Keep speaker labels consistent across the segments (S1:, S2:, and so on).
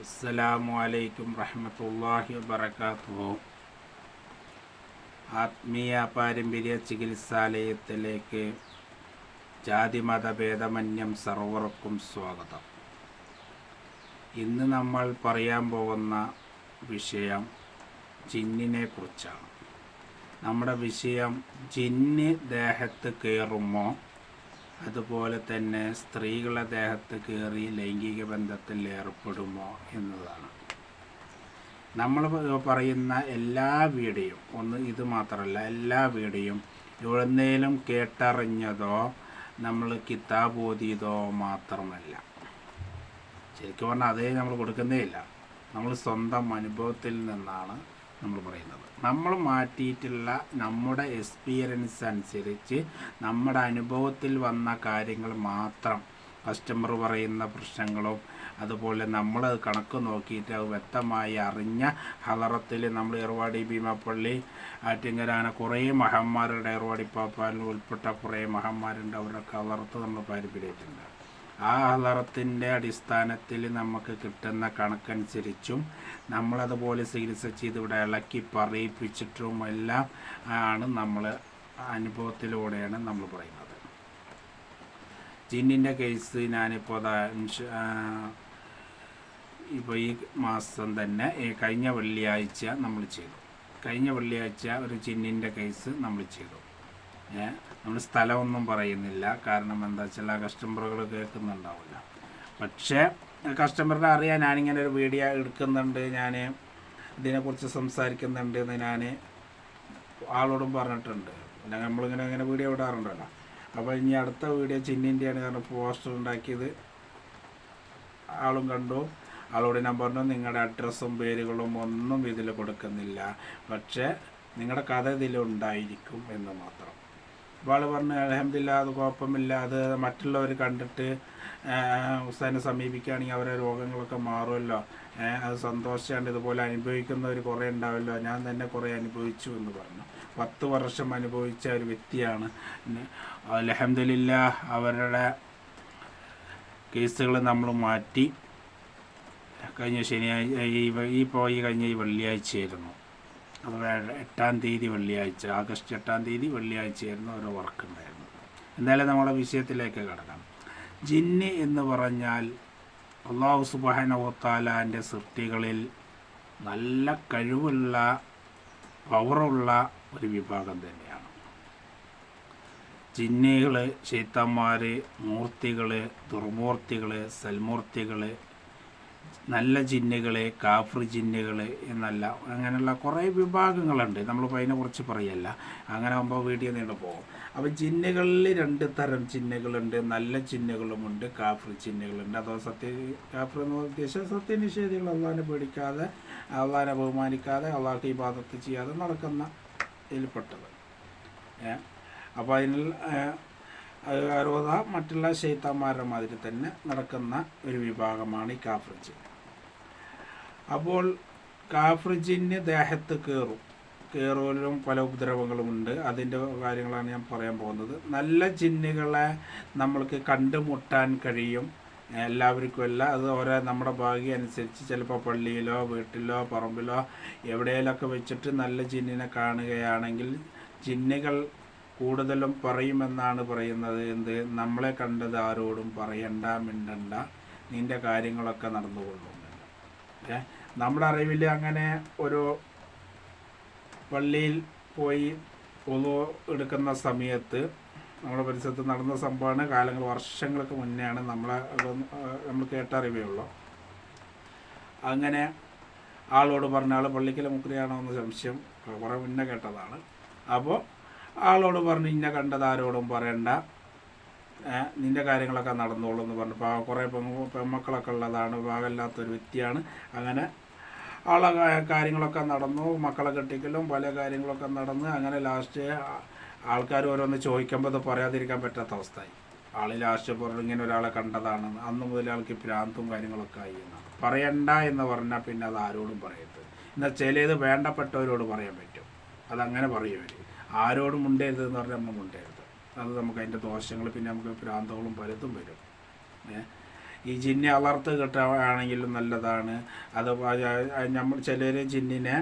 S1: അസ്സലാമു അലൈക്കും റഹ്മത്തുള്ളാഹി വബറകാതുഹു. ആത്മീയ പാരമ്പര്യ ചികിത്സാലയത്തിലേക്ക് ജാതിമത ഭേദമന്യം സർവർക്കും സ്വാഗതം. ഇന്ന് നമ്മൾ പറയാൻ പോകുന്ന വിഷയം ജിന്നിനെ കുറിച്ചാണ്. നമ്മുടെ വിഷയം ജിന്ന് ദേഹത്ത് കയറുമോ? അതുപോലെ തന്നെ സ്ത്രീകളെ ദേഹത്ത് കയറി ലൈംഗിക ബന്ധത്തിൽ ഏർപ്പെടുമോ എന്നതാണ്. നമ്മൾ പറയുന്ന എല്ലാ വീഡിയോയും ഒന്ന് ഇത് മാത്രമല്ല എല്ലാ വീഡിയോയും എവിടെന്നേലും കേട്ടറിഞ്ഞതോ നമ്മൾ കിതാബ് ഓതിയതോ മാത്രമല്ല. ശരിക്കും പറഞ്ഞാൽ അതേ നമ്മൾ കൊടുക്കുന്നേ ഇല്ല. നമ്മൾ സ്വന്തം അനുഭവത്തിൽ നിന്നാണ് നമ്മൾ പറയുന്നത്. നമ്മൾ മാറ്റിയിട്ടുള്ള നമ്മുടെ എക്സ്പീരിയൻസ് അനുസരിച്ച് നമ്മുടെ അനുഭവത്തിൽ വന്ന കാര്യങ്ങൾ മാത്രം കസ്റ്റമർ പറയുന്ന പ്രശ്നങ്ങളും അതുപോലെ നമ്മൾ കണക്ക് നോക്കിയിട്ട് അത് വ്യക്തമായി അറിഞ്ഞ ഹലറത്തിൽ നമ്മൾ ഏർവാടി ഭീമാപ്പള്ളി അങ്ങനെ കുറേ മഹന്മാരുടെ ഏർവാടി പാപ്പാലിൽ ഉൾപ്പെട്ട കുറേ മഹന്മാരുണ്ട്. അവരുടെ ഹലറത്ത് നമ്മൾ പാരമ്പര്യമായിട്ടുണ്ട് ആ അലറത്തിന്റെ അടിസ്ഥാനത്തിൽ നമുക്ക് കിട്ടുന്ന കണക്കനുസരിച്ചും നമ്മളതുപോലെ ചികിത്സ ചെയ്ത് ഇവിടെ ഇളക്കി പറയിപ്പിച്ചിട്ടും എല്ലാം ആണ് നമ്മൾ അനുഭവത്തിലൂടെയാണ് നമ്മൾ പറയുന്നത്. ജിന്നിന്റെ കേസ് ഞാനിപ്പോൾ ഇപ്പോൾ ഈ മാസം തന്നെ കഴിഞ്ഞ വെള്ളിയാഴ്ച നമ്മൾ ചെയ്തു. കഴിഞ്ഞ വെള്ളിയാഴ്ച ഒരു ജിന്നിന്റെ കേസ് നമ്മൾ ചെയ്തു. ഏ നമ്മൾ സ്ഥലമൊന്നും പറയുന്നില്ല. കാരണം എന്താ വെച്ചാൽ ആ കസ്റ്റമറുകൾ കേൾക്കുന്നുണ്ടാവില്ല. പക്ഷേ കസ്റ്റമറിനെ അറിയാൻ ഞാനിങ്ങനെ ഒരു വീഡിയോ എടുക്കുന്നുണ്ട്. ഞാൻ ഇതിനെക്കുറിച്ച് സംസാരിക്കുന്നുണ്ട് എന്ന് ഞാൻ ആളോടും പറഞ്ഞിട്ടുണ്ട്. പിന്നെ നമ്മളിങ്ങനെ അങ്ങനെ വീഡിയോ ഇടാറുണ്ടല്ലോ. അപ്പോൾ ഇനി അടുത്ത വീഡിയോ ചിന്നിന്റെയാണ് കാരണം പോസ്റ്റർ ഉണ്ടാക്കിയത്. ആളും കണ്ടു. ആളോട് ഞാൻ പറഞ്ഞു നിങ്ങളുടെ അഡ്രസ്സും പേരുകളും ഒന്നും ഇതിൽ കൊടുക്കുന്നില്ല. പക്ഷേ നിങ്ങളുടെ കഥ ഇതിലുണ്ടായിരിക്കും എന്ന് മാത്രം. ആൾ പറഞ്ഞു അലഹമില്ല അത് കുഴപ്പമില്ല അത് മറ്റുള്ളവർ കണ്ടിട്ട് ഉസ്താദിനെ സമീപിക്കുകയാണെങ്കിൽ അവരെ രോഗങ്ങളൊക്കെ മാറുമല്ലോ അത് സന്തോഷമാണ് ഇതുപോലെ അനുഭവിക്കുന്നവർ കുറേ ഉണ്ടാവല്ലോ ഞാൻ തന്നെ കുറേ അനുഭവിച്ചു എന്ന് പറഞ്ഞു പത്ത് വർഷം അനുഭവിച്ച ഒരു വ്യക്തിയാണ് അലഹമില്ല അവരുടെ കേസുകൾ നമ്മൾ മാറ്റി കഴിഞ്ഞ ശനിയാഴ്ച ഈ ഈ പോയി കഴിഞ്ഞ ഈ വെള്ളിയാഴ്ചയായിരുന്നു അത് എട്ടാം തീയതി വെള്ളിയാഴ്ച ആഗസ്റ്റ് എട്ടാം തീയതി വെള്ളിയാഴ്ചയായിരുന്നു ഒരു വർക്ക് ഉണ്ടായിരുന്നു എന്തായാലും നമ്മുടെ വിഷയത്തിലേക്ക് കടക്കാം. ജിന്ന് എന്ന് പറഞ്ഞാൽ അള്ളാഹു സുബാനോത്താലാന്റെ സൃഷ്ടികളിൽ നല്ല കഴിവുള്ള പവറുള്ള ഒരു വിഭാഗം തന്നെയാണ്. ജിന്നുകൾ ചൈത്തന്മാർ മൂർത്തികൾ ദുർമൂർത്തികൾ സൽമൂർത്തികൾ നല്ല ജിന്നുകൾ കാഫർ ജിന്നുകൾ എന്നല്ല അങ്ങനെയുള്ള കുറേ വിഭാഗങ്ങളുണ്ട്. നമ്മളിപ്പോൾ അതിനെക്കുറിച്ച് പറയല്ല. അങ്ങനെ ആകുമ്പോൾ വീഡിയോ നീണ്ടു പോകും. അപ്പോൾ ജിന്നുകളിൽ രണ്ട് തരം ജിന്നുകളുണ്ട്. നല്ല ചിഹ്നകളുമുണ്ട് കാഫർ ചിഹ്നകളുണ്ട് അതോ സത്യ കാഫർ എന്ന് ഉദ്ദേശിച്ച സത്യനിഷേധികൾ അള്ളാഹിനെ പേടിക്കാതെ അള്ളാഹിനെ ബഹുമാനിക്കാതെ അള്ളാഹ് ഇബാദത്ത് ചെയ്യാതെ നടക്കുന്ന ഇതിൽപ്പെട്ടത് അപ്പോൾ അതിൽ അറുപത മറ്റുള്ള ശൈത്താന്മാരുടെ മാതിരി തന്നെ നടക്കുന്ന ഒരു വിഭാഗമാണ് ഈ കാഫ്രിജിൻ അപ്പോൾ കാഫ്രിജിന് ദേഹത്ത് കയറും. കയറലും പല ഉപദ്രവങ്ങളും ഉണ്ട് അതിന്റെ കാര്യങ്ങളാണ് ഞാൻ പറയാൻ പോകുന്നത്. നല്ല ജിന്നുകളെ നമ്മൾക്ക് കണ്ടുമുട്ടാൻ കഴിയും. എല്ലാവർക്കും അല്ല അത് ഓരോ നമ്മുടെ ഭാഗ്യം അനുസരിച്ച് ചിലപ്പോൾ പള്ളിയിലോ വീട്ടിലോ പറമ്പിലോ എവിടെയെങ്കിലൊക്കെ വെച്ചിട്ട് നല്ല ജിന്നിനെ കാണുകയാണെങ്കിൽ ജിന്നുകൾ കൂടുതലും പറയുമെന്നാണ് പറയുന്നത് എന്ത്? നമ്മളെ കണ്ടത് ആരോടും പറയണ്ട മിണ്ടണ്ട. നിന്റെ കാര്യങ്ങളൊക്കെ നടന്നുകൊള്ളും. ഏ നമ്മുടെ അറിവിൽ അങ്ങനെ ഒരു പള്ളിയിൽ പോയി പൊതു എടുക്കുന്ന സമയത്ത് നമ്മുടെ പരിസരത്ത് നടന്ന സംഭവമാണ്. കാലങ്ങൾ വർഷങ്ങൾക്ക് മുന്നെയാണ് നമ്മളെ നമ്മൾ കേട്ടറിവേ ഉള്ളൂ. അങ്ങനെ ആളോട് പറഞ്ഞ ആൾ പള്ളിക്കല മുക്രിയാണോ എന്ന സംശയം കുറേ മുന്നേ കേട്ടതാണ്. അപ്പോൾ ആളോട് പറഞ്ഞ് ഇന്ന കണ്ടത് ആരോടും പറയണ്ട. നിന്റെ കാര്യങ്ങളൊക്കെ നടന്നോളൂ എന്ന് പറഞ്ഞു. കുറേ പെമ്മ പെമ്മക്കളൊക്കെ ഉള്ളതാണ്. ഭാഗമില്ലാത്തൊരു വ്യക്തിയാണ്. അങ്ങനെ ആളെ കാര്യങ്ങളൊക്കെ നടന്നു മക്കളെ കെട്ടിക്കലും പല കാര്യങ്ങളൊക്കെ നടന്ന് അങ്ങനെ ലാസ്റ്റ് ആൾക്കാർ ഓരോന്ന് ചോദിക്കുമ്പോൾ അത് പറയാതിരിക്കാൻ പറ്റാത്ത അവസ്ഥയായി. ആൾ ലാസ്റ്റ് പറഞ്ഞു ഇങ്ങനെ ഒരാളെ കണ്ടതാണ്. അന്ന് മുതൽ ആൾക്ക് ഭ്രാന്തും കാര്യങ്ങളൊക്കെ ആയി എന്നാണ്. പറയണ്ട എന്ന് പറഞ്ഞാൽ പിന്നെ അത് ആരോടും പറയരുത്. എന്നാൽ ചിലത് വേണ്ടപ്പെട്ടവരോട് പറയാൻ പറ്റും. അതങ്ങനെ പറയും ആരോടും മുണ്ടരുത് എന്ന് പറഞ്ഞാൽ നമ്മൾ മുണ്ടരുത്. അത് നമുക്ക് അതിന്റെ ദോഷങ്ങൾ പിന്നെ നമുക്ക് ഭ്രാന്തകളും പലതും വരും. ഈ ജിന്നെ അലർത്ത് കിട്ടുകയാണെങ്കിലും നല്ലതാണ്. അത് നമ്മൾ ചിലർ ജിന്നിനെ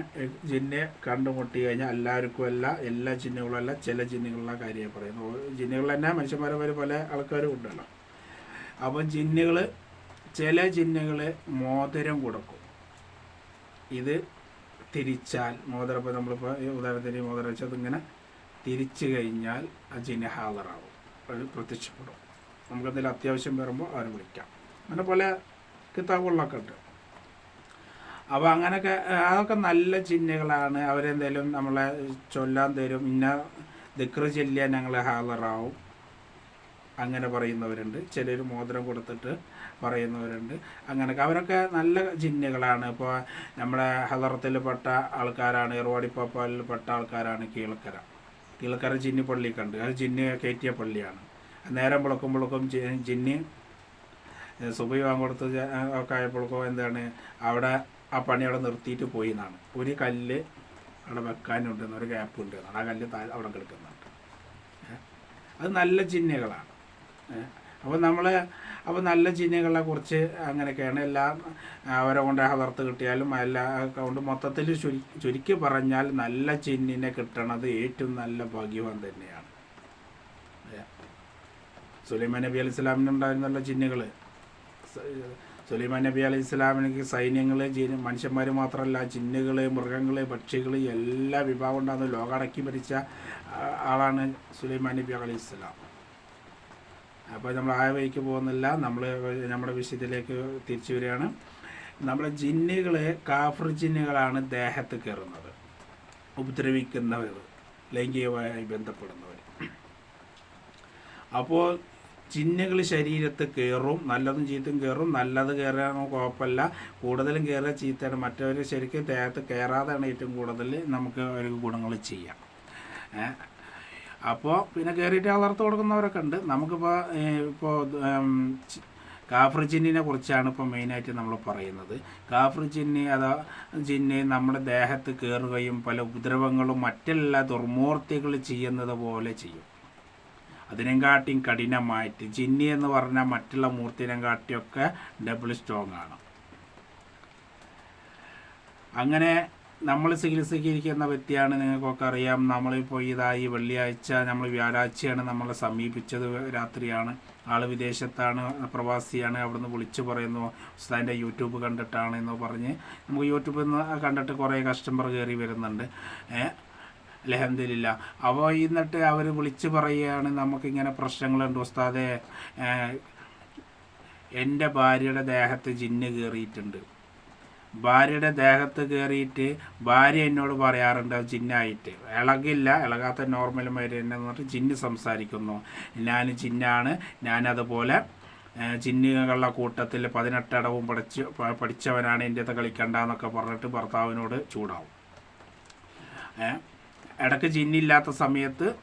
S1: ജിന്നെ കണ്ടുമുട്ടി കഴിഞ്ഞാൽ എല്ലാവർക്കും അല്ല എല്ലാ ജിന്നുകളല്ല ചില ജിന്നുകളുടെ കാര്യം പറയുന്നു ജിന്നുകൾ തന്നെ മനുഷ്യന്മാരെ വരെ പല ആൾക്കാരും ഉണ്ടല്ലോ. അപ്പം ജിന്നുകൾ ചില ജിന്നുകൾ മോതിരം കൊടുക്കും. ഇത് തിരിച്ചാൽ മോതിരം ഇപ്പോൾ നമ്മളിപ്പോൾ ഉദാഹരണത്തിന് മോതിരം വെച്ചാൽ അതിങ്ങനെ തിരിച്ചു കഴിഞ്ഞാൽ ആ ജിന്നെ ഹാജറാവും അത് പ്രത്യക്ഷപ്പെടും. നമുക്കെന്തെങ്കിലും അത്യാവശ്യം വരുമ്പോൾ അവരെ വിളിക്കാം. അങ്ങനെ പല കിതാബുകളിലൊക്കെ ഉണ്ട് അപ്പോൾ അങ്ങനെയൊക്കെ അതൊക്കെ നല്ല ചിഹ്നകളാണ് അവരെന്തെങ്കിലും നമ്മളെ ചൊല്ലാൻ തരും. ഇന്ന ദിക്റ് ചൊല്ലിയാൽ ഞങ്ങൾ ഹാജറാവും. അങ്ങനെ പറയുന്നവരുണ്ട്. ചിലർ മോതിരം കൊടുത്തിട്ട് പറയുന്നവരുണ്ട്. അങ്ങനെയൊക്കെ. അവരൊക്കെ നല്ല ചിഹ്നകളാണ് ഇപ്പോൾ നമ്മുടെ ഹദറത്തിൽ പെട്ട ആൾക്കാരാണ് ഇറവാടിപ്പാപ്പാലിൽ പെട്ട ആൾക്കാരാണ് കീഴക്കര. കീഴക്കര ജിന്നി പള്ളി കണ്ട്. അത് ജിന്നി കയറ്റിയ പള്ളിയാണ്. നേരം വിളക്കുമ്പോഴേക്കും ജി- ജിന്നി സുബൈ വാങ്ങിക്കൊടുത്ത് ജ- ഒക്കെ ആയപ്പോഴേക്കോ എന്താണ്? അവിടെ ആ പണി അവിടെ നിർത്തിയിട്ട് പോയി എന്നാണ്. ഒരു കല്ല് അവിടെ വെക്കാനുണ്ടെന്ന് ഒരു ഗ്യാപ്പ് ഉണ്ട് എന്നാണ്. ആ കല്ല് അവിടെ കിടക്കുന്നുണ്ട്? അത് നല്ല ചിഹ്നകളാണ്. അപ്പോൾ നമ്മൾ അപ്പോൾ നല്ല ചിഹ്നങ്ങളെ കുറിച്ച് അങ്ങനെയൊക്കെയാണ്. എല്ലാം അവരെ കൊണ്ട് ഹലർത്ത് കിട്ടിയാലും എല്ലാ കൊണ്ട് മൊത്തത്തിൽ ചുരു ചുരുക്കി പറഞ്ഞാൽ നല്ല ചിഹ്നിനെ കിട്ടണത് ഏറ്റവും നല്ല ഭാഗ്യവാൻ തന്നെയാണ്? സുലൈമാൻ നബി അലി ഇസ്ലാമിനുണ്ടായിരുന്നുള്ള ചിഹ്നങ്ങൾ സുലൈമാൻ നബി അലൈഹി സ്വലാമിനെ സൈന്യങ്ങൾ മനുഷ്യന്മാർ മാത്രമല്ല ജിന്നുകൾ മൃഗങ്ങൾ പക്ഷികൾ എല്ലാ വിഭാഗം ഉണ്ടാകുന്ന ലോകടക്കി ഭരിച്ച ആളാണ് സുലൈമാൻ നബി അലൈഹി ഇസ്ലാം അപ്പോൾ നമ്മൾ ആ വഴിക്ക് പോകുന്നില്ല. നമ്മൾ നമ്മുടെ വിഷയത്തിലേക്ക് തിരിച്ചു വരികയാണ്. നമ്മുടെ ജിന്നുകൾ കാഫർ ജിന്നുകളാണ് ദേഹത്ത് കയറുന്നത്. ഉപദ്രവിക്കുന്നവർ ലൈംഗികമായി ബന്ധപ്പെടുന്നവർ അപ്പോൾ ചിഹ്നകൾ ശരീരത്ത് കയറും നല്ലതും ചീത്തയും കയറും നല്ലത് കയറാനോ കുഴപ്പമില്ല. കൂടുതലും കയറുക ചീത്തയാണ്. മറ്റവർ ശരിക്കും ദേഹത്ത് കയറാതെയാണ് ഏറ്റവും കൂടുതൽ നമുക്ക് ഒരു ഗുണങ്ങൾ ചെയ്യാം? അപ്പോൾ പിന്നെ കയറിയിട്ട് വളർത്ത് കൊടുക്കുന്നവരൊക്കെ ഉണ്ട്. നമുക്കിപ്പോൾ ഇപ്പോൾ കാഫർ ജിന്നിനെ കുറിച്ചാണ് ഇപ്പോൾ മെയിനായിട്ട് നമ്മൾ പറയുന്നത്. കാഫർ ജിന്നി അതാ ജിന്നി നമ്മുടെ ദേഹത്ത് കയറുകയും പല ഉപദ്രവങ്ങളും മറ്റെല്ലാ ദുർമൂർത്തികൾ ചെയ്യുന്നത് പോലെ ചെയ്യും. അതിനെക്കാട്ടിയും കഠിനമായിട്ട്. ജിന്നി എന്ന് പറഞ്ഞാൽ മറ്റുള്ള മൂർത്തിനെ കാട്ടിയൊക്കെ ഡബിൾ സ്ട്രോങ് ആണ്. അങ്ങനെ നമ്മൾ ചികിത്സിക്കുന്ന വ്യക്തിയാണ് നിങ്ങൾക്കൊക്കെ അറിയാം. നമ്മളിപ്പോൾ ഇതായി വെള്ളിയാഴ്ച നമ്മൾ വ്യാഴാഴ്ചയാണ് നമ്മളെ സമീപിച്ചത് രാത്രിയാണ്. ആൾ വിദേശത്താണ് പ്രവാസിയാണ്. അവിടുന്ന് വിളിച്ചു പറയുന്നു ഉസ്താദിന്റെ യൂട്യൂബ് കണ്ടിട്ടാണ് എന്ന് പറഞ്ഞ് നമുക്ക് യൂട്യൂബിൽ നിന്ന് കണ്ടിട്ട് കുറേ കസ്റ്റമർ കയറി വരുന്നുണ്ട്. അലഹമില്ല അപ്പോൾ എന്നിട്ട് അവർ വിളിച്ച് പറയുകയാണ് നമുക്കിങ്ങനെ പ്രശ്നങ്ങളുണ്ട് ഉസ്താദെ. എന്റെ ഭാര്യയുടെ ദേഹത്ത് ജിന്ന് കയറിയിട്ടുണ്ട് ഭാര്യയുടെ ദേഹത്ത് കയറിയിട്ട് ഭാര്യ എന്നോട് പറയാറുണ്ട് ജിന്നായിട്ട്. ഇളകില്ല ഇളകാത്ത നോർമൽ മാതിരി എന്നെ എന്നിട്ട് ജിന്ന് സംസാരിക്കുന്നു. ഞാൻ ജിന്നാണ്. ഞാനതുപോലെ ചിന്നുകളുടെ കൂട്ടത്തിൽ പതിനെട്ടടവും പഠിച്ച് പഠിച്ചവനാണ് എന്റെ അത് കളിക്കണ്ടെന്നൊക്കെ പറഞ്ഞിട്ട് ഭർത്താവിനോട് ചൂടാവും. ഇടയ്ക്ക് ജിന്നില്ലാത്ത സമയത്ത്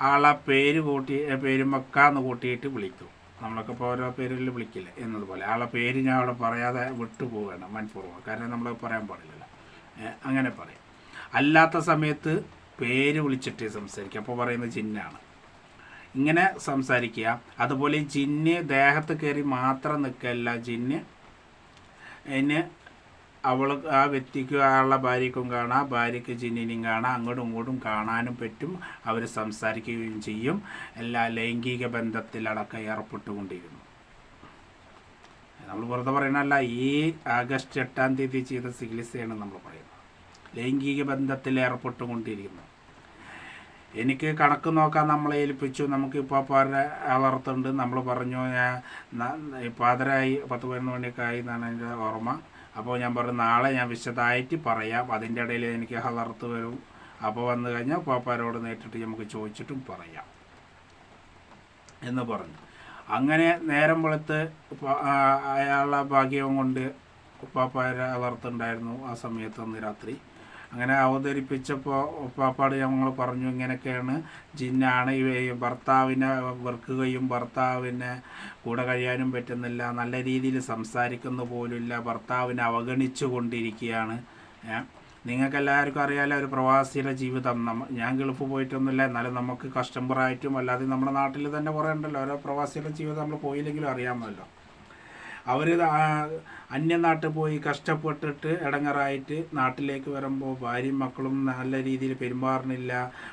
S1: ആളെ പേര് കൂട്ടി മക്ക പേരുമക്കാന്ന് കൂട്ടിയിട്ട് വിളിക്കും. നമ്മളൊക്കെ ഇപ്പോൾ ഓരോ പേരിൽ വിളിക്കില്ല? എന്നതുപോലെ. ആളെ പേര് ഞാൻ അവിടെ പറയാതെ വിട്ടുപോവുകയാണ് മനഃപൂർവം. കാരണം നമ്മൾ പറയാൻ പാടില്ലല്ലോ. അങ്ങനെ പറയും. അല്ലാത്ത സമയത്ത് പേര് വിളിച്ചിട്ട് സംസാരിക്കുക അപ്പോൾ പറയുന്നത് ജിന്നാണ്. ഇങ്ങനെ സംസാരിക്കുക. അതുപോലെ ഈ ജിന്ന് ദേഹത്ത് കയറി മാത്രം നിൽക്കല്ല. ജിന്ന് അതിന് അവൾ ആ വ്യക്തിക്ക് ആളുടെ ഭാര്യക്കും കാണാം ഭാര്യയ്ക്ക് ജിന്നിനും കാണാം അങ്ങോട്ടും ഇങ്ങോട്ടും കാണാനും പറ്റും അവർ സംസാരിക്കുകയും ചെയ്യും. എല്ലാ ലൈംഗിക ബന്ധത്തിലടക്കം ഏർപ്പെട്ടുകൊണ്ടിരുന്നു നമ്മൾ വെറുതെ പറയണല്ല ഈ ആഗസ്റ്റ് എട്ടാം തീയതി ചെയ്ത ചികിത്സയാണ് നമ്മൾ പറയുന്നത്. ലൈംഗിക ബന്ധത്തിൽ ഏർപ്പെട്ടുകൊണ്ടിരിക്കുന്നു. എനിക്ക് കണക്ക് നോക്കാൻ നമ്മളെ ഏൽപ്പിച്ചു. നമുക്കിപ്പോൾ പാര വളർത്തുണ്ട് നമ്മൾ പറഞ്ഞു ഞാൻ പാതരായി പത്ത് പതിനൊന്ന് മണിയൊക്കെ ആയി എന്നാണ് എന്റെ ഓർമ്മ. അപ്പോൾ ഞാൻ പറഞ്ഞു നാളെ ഞാൻ വിശദമായിട്ട് പറയാം. അതിന്റെ ഇടയിൽ എനിക്ക് ഹലർത്ത് വരും. അപ്പോൾ വന്നു കഴിഞ്ഞാൽ പാപ്പാരോട് നേരിട്ട് നമുക്ക് ചോദിച്ചിട്ടും പറയാം എന്ന് പറഞ്ഞു. അങ്ങനെ നേരം വെളുത്ത് അയാളുടെ ഭാഗ്യവും കൊണ്ട് പാപ്പാരെ ഹലർത്തുണ്ടായിരുന്നു ആ സമയത്ത് അന്ന് രാത്രി. അങ്ങനെ അവതരിപ്പിച്ചപ്പോൾ ഉപ്പാപ്പാട് ഞങ്ങൾ പറഞ്ഞു ഇങ്ങനെയൊക്കെയാണ്. ജിന്നാണ് ഭർത്താവിനെ വെറുക്കുകയും ഭർത്താവിനെ കൂടെ കഴിയാനും പറ്റുന്നില്ല. നല്ല രീതിയിൽ സംസാരിക്കുന്ന പോലുമില്ല. ഭർത്താവിനെ അവഗണിച്ചു കൊണ്ടിരിക്കുകയാണ്. ഏ? നിങ്ങൾക്ക് എല്ലാവർക്കും അറിയാലോ ഒരു പ്രവാസിയുടെ ജീവിതം നമ്മ ഞാൻ ഗൾഫ് പോയിട്ടൊന്നുമില്ല. എന്നാലും നമുക്ക് കസ്റ്റമറായിട്ടും അല്ലാതെ നമ്മുടെ നാട്ടിൽ തന്നെ കുറേ ഉണ്ടല്ലോ. ഓരോ പ്രവാസിയുടെ ജീവിതം നമ്മൾ പോയില്ലെങ്കിലും അറിയാമല്ലോ. അവർ അന്യനാട്ടിൽ പോയി കഷ്ടപ്പെട്ടിട്ട് ഇടങ്ങറായിട്ട് നാട്ടിലേക്ക് വരുമ്പോൾ ഭാര്യയും മക്കളും നല്ല രീതിയിൽ പെരുമാറുന്നില്ല